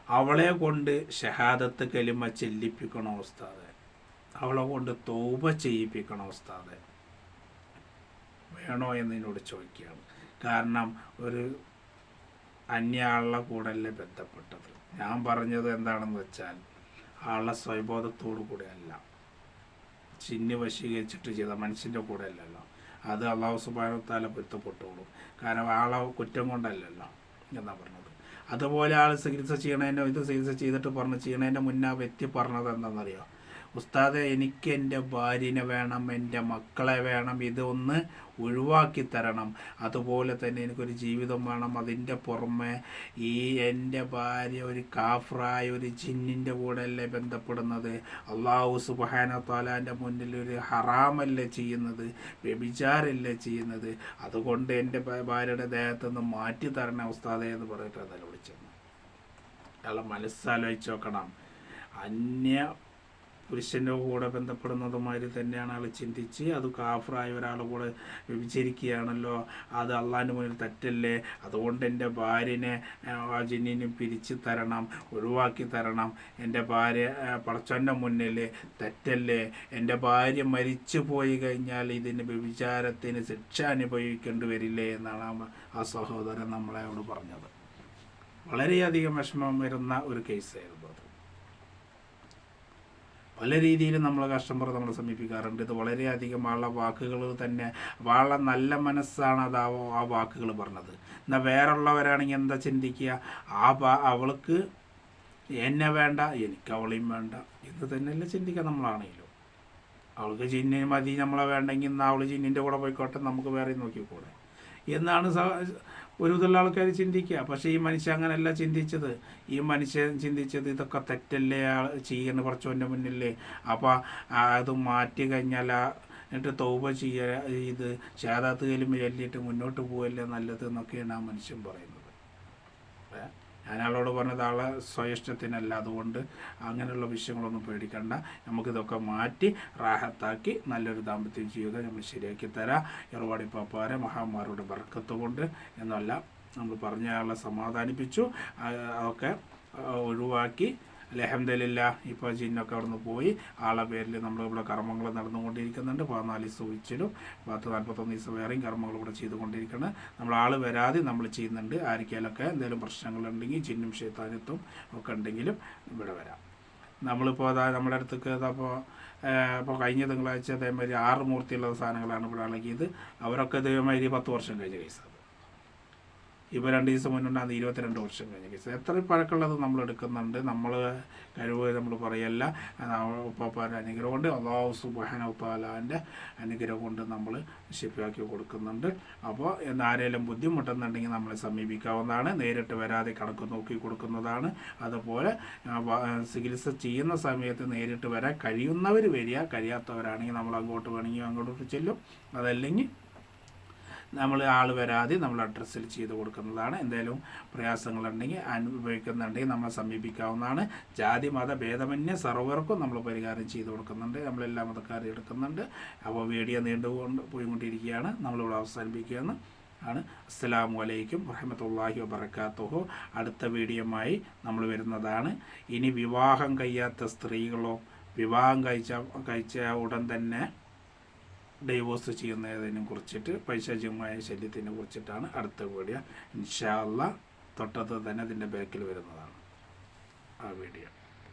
S1: അവളെ കൊണ്ട് ഷഹാദത്ത് കലിമ ചെല്ലിപ്പിക്കണോ ഉസ്താദെ? അവളെ കൊണ്ട് തോപ ചെയ്യിപ്പിക്കണോ ഉസ്താദെ. വേണോ എന്ന് എന്നോട് ചോദിക്കുകയാണ്. കാരണം ഒരു അന്യയാളുടെ കൂടെയല്ലേ ബന്ധപ്പെട്ടത്. ഞാൻ പറഞ്ഞത് എന്താണെന്ന് വെച്ചാൽ ആളുടെ സ്വയബോധത്തോടു കൂടെ അല്ല ചിഹ്ന വശീകരിച്ചിട്ട് ചെയ്ത മനുഷ്യന്റെ കൂടെ അല്ലല്ലോ അത് അള്ളാഹു സുബാനത്താല പൊരുത്തപ്പെട്ടോളും. കാരണം ആളെ കുറ്റം കൊണ്ടല്ലല്ലോ എന്നാ പറഞ്ഞത്. അതുപോലെ ആൾ ചികിത്സ ചെയ്യണതിന്റെ ഇത് ചികിത്സ ചെയ്തിട്ട് പറഞ്ഞു ചെയ്യണതിന്റെ മുന്നേ വ്യക്തി പറഞ്ഞത് എന്താണെന്നറിയോ? ഉസ്താദെ എനിക്ക് എന്റെ ഭാര്യനെ വേണം എന്റെ മക്കളെ വേണം ഇതൊന്ന് ഒഴിവാക്കി തരണം. അതുപോലെ തന്നെ എനിക്കൊരു ജീവിതം വേണം. അതിന്റെ പുറമെ ഈ എന്റെ ഭാര്യ ഒരു കാഫറായ ഒരു ജിന്നിന്റെ കൂടെ അല്ലേ ബന്ധപ്പെടുന്നത്? അള്ളാഹു സുബാന താലാന്റെ മുന്നിൽ ഒരു ഹറാമല്ലേ ചെയ്യുന്നത്? വ്യഭിചാരല്ലേ ചെയ്യുന്നത്? അതുകൊണ്ട് എന്റെ ഭാര്യയുടെ ദേഹത്തു നിന്ന് മാറ്റി തരണ ഉസ്താദെ എന്ന് പറഞ്ഞിട്ട് അതെ വിളിച്ചത്. അയാളെ മനസ്സാലോചിച്ച് നോക്കണം. അന്യ പുരുഷന്റെ കൂടെ ബന്ധപ്പെടുന്നതുമാതിരി തന്നെയാണ് ആൾ ചിന്തിച്ച് അത് കാഫറായ ഒരാളെ കൂടെ വ്യഭിചരിക്കുകയാണല്ലോ. അത് അള്ളാന്റെ മുന്നിൽ തെറ്റല്ലേ? അതുകൊണ്ട് എന്റെ ഭാര്യനെ ആ ജിന്നിനെ പിരിച്ച് തരണം ഒഴിവാക്കി തരണം. എന്റെ ഭാര്യ പടച്ചന്റെ മുന്നിൽ തെറ്റല്ലേ? എന്റെ ഭാര്യ മരിച്ചു പോയി കഴിഞ്ഞാൽ ഇതിന് വ്യഭിചാരത്തിന് ശിക്ഷ അനുഭവിക്കേണ്ടി വരില്ലേ എന്നാണ് ആ- സഹോദരൻ നമ്മളെ അവിടെ പറഞ്ഞത്. വളരെയധികം വിഷമം വരുന്ന ഒരു കേസായിരുന്നു അത്. പല രീതിയിലും നമ്മൾ കസ്റ്റമർ നമ്മളെ സമീപിക്കാറുണ്ട്. ഇത് വളരെയധികം ആളുടെ വാക്കുകൾ തന്നെ വളരെ നല്ല മനസ്സാണ് അത് ആ വാക്കുകൾ പറഞ്ഞത്. എന്നാൽ വേറുള്ളവരാണെങ്കിൽ എന്താ ചിന്തിക്കുക? ആ അവൾക്ക് എന്നെ വേണ്ട എനിക്ക് അവളെയും വേണ്ട. എന്ന് തന്നെയല്ലേ ചിന്തിക്കുക നമ്മളാണെങ്കിലും. അവൾക്ക് ചിന്നി മതി നമ്മളെ വേണ്ടെങ്കിൽ എന്നാൽ അവൾ ചിന്നിന്റെ കൂടെ പോയിക്കോട്ടെ നമുക്ക് വേറെ നോക്കിക്കൂടെ. എന്നാണ് ഒരു വിധമുള്ള ആൾക്കാർ ചിന്തിക്കുക. പക്ഷേ ഈ മനുഷ്യൻ അങ്ങനെയല്ല ചിന്തിച്ചത്. ഈ മനുഷ്യൻ ചിന്തിച്ചത് ഇതൊക്കെ തെറ്റല്ലേ? ആൾ ചെയ്യുന്ന കുറച്ചുവന്റെ മുന്നിലേ അപ്പോൾ അത് മാറ്റി കഴിഞ്ഞാൽ എന്നിട്ട് തൗബ ചെയ്യുക ഇത് ശാദാത്ത് കലിമ ചൊല്ലിയിട്ട് മുന്നോട്ട് പോവല്ലേ നല്ലത് എന്നൊക്കെയാണ് ആ മനുഷ്യൻ പറയുന്നത്? ആളോട് പറഞ്ഞത് ആളെ സ്വയഷ്ടത്തിനല്ല അതുകൊണ്ട് അങ്ങനെയുള്ള വിഷയങ്ങളൊന്നും പേടിക്കണ്ട. നമുക്കിതൊക്കെ മാറ്റി റാഹത്താക്കി നല്ലൊരു ദാമ്പത്യ ജീവിതം നമ്മൾ ശരിയാക്കി തരാം. എറുവാടി പാപ്പാരെ മഹാന്മാരുടെ ബർക്കത്ത് കൊണ്ട് എന്നല്ല നമ്മൾ പറഞ്ഞ ആളെ സമാധാനിപ്പിച്ചു. അതൊക്കെ ഒഴിവാക്കി അലഹമില്ല ഇപ്പോൾ ജിന്നൊക്കെ അവിടെ നിന്ന് പോയി. ആളെ പേരിൽ നമ്മൾ ഇവിടെ കർമ്മങ്ങൾ നടന്നുകൊണ്ടിരിക്കുന്നുണ്ട്. പതിനാല് ദിവസം ഒഴിച്ചിലും പത്ത് നാൽപ്പത്തൊന്ന് ദിവസം വേറെയും കർമ്മങ്ങൾ ഇവിടെ ചെയ്തുകൊണ്ടിരിക്കുന്നത് നമ്മൾ ആൾ വരാതെ നമ്മൾ ചെയ്യുന്നുണ്ട്. ആർക്കേലൊക്കെ എന്തെങ്കിലും പ്രശ്നങ്ങളുണ്ടെങ്കിൽ ജിന്നും ഷെയ്ത്താനത്തും ഒക്കെ ഉണ്ടെങ്കിലും ഇവിടെ വരാം. നമ്മളിപ്പോൾ അതാ നമ്മുടെ അടുത്തേക്ക് അപ്പോൾ ഇപ്പോൾ കഴിഞ്ഞ തിങ്കളാഴ്ച അതേമാതിരി ആറ് മൂർത്തിയുള്ള സാധനങ്ങളാണ് ഇവിടെ ഇളകിയത് അവരൊക്കെ ഇതേമാതിരി പത്ത് വർഷം കഴിഞ്ഞ കേസാണ് ഇപ്പോൾ രണ്ട് ദിവസം മുന്നുണ്ടാകുന്ന ഇരുപത്തിരണ്ട് വർഷം കഴിഞ്ഞ കേസ് എത്ര പഴക്കമുള്ളത് നമ്മൾ എടുക്കുന്നുണ്ട്. നമ്മൾ കഴിവ് നമ്മൾ പറയല്ല. ഉപ്പാപ്പാന്റെ അനുഗ്രഹം കൊണ്ട് അള്ളാഹു സുബാന ഉപ്പാലാന്റെ അനുഗ്രഹം കൊണ്ട് നമ്മൾ ഷിഫാക്കി കൊടുക്കുന്നുണ്ട്. അപ്പോൾ ആരെങ്കിലും ബുദ്ധിമുട്ടുന്നുണ്ടെങ്കിൽ നമ്മളെ സമീപിക്കാവുന്നതാണ്. നേരിട്ട് വരാതെ കണക്ക് നോക്കി കൊടുക്കുന്നതാണ്. അതുപോലെ ചികിത്സ ചെയ്യുന്ന സമയത്ത് നേരിട്ട് വരാൻ കഴിയുന്നവർ വരിക. കഴിയാത്തവരാണെങ്കിൽ നമ്മൾ അങ്ങോട്ട് വേണമെങ്കിൽ അങ്ങോട്ട് ചെല്ലും. അതല്ലെങ്കിൽ നമ്മൾ ആൾ വരാതെ നമ്മൾ അഡ്രസ്സിൽ ചെയ്ത് കൊടുക്കുന്നതാണ്. എന്തെങ്കിലും പ്രയാസങ്ങളുണ്ടെങ്കിൽ അനുഭവിക്കുന്നുണ്ടെങ്കിൽ നമ്മളെ സമീപിക്കാവുന്നതാണ്. ജാതി മത ഭേദമന്യേ സർവർക്കും നമ്മൾ പരിഹാരം ചെയ്ത് കൊടുക്കുന്നുണ്ട്. നമ്മളെല്ലാ മതക്കാരും എടുക്കുന്നുണ്ട്. അപ്പോൾ വീഡിയോ നീണ്ടുകൊണ്ട് പോയിക്കൊണ്ടിരിക്കുകയാണ്. നമ്മളിവിടെ അവസാനിപ്പിക്കുകയാണ്. ആണ്. അസ്സലാമു അലൈക്കും വറഹമത്തല്ലാഹി വബർക്കാത്തുഹു അടുത്ത വീഡിയോമായി നമ്മൾ വരുന്നതാണ്. ഇനി വിവാഹം കഴിയാത്ത സ്ത്രീകളോ വിവാഹം കഴിച്ച കഴിച്ച ഉടൻ തന്നെ ഡൈവോഴ്സ് ചെയ്യുന്നതിനെ കുറിച്ചിട്ട് പൈശാചികമായ ശല്യത്തിനെ കുറിച്ചിട്ടാണ് അടുത്ത വീഡിയോ. ഇൻഷാല്ല അല്ലാ തൊട്ടത് തന്നെ അതിന്റെ ബാക്കിൽ വരുന്നതാണ് ആ വീഡിയോ.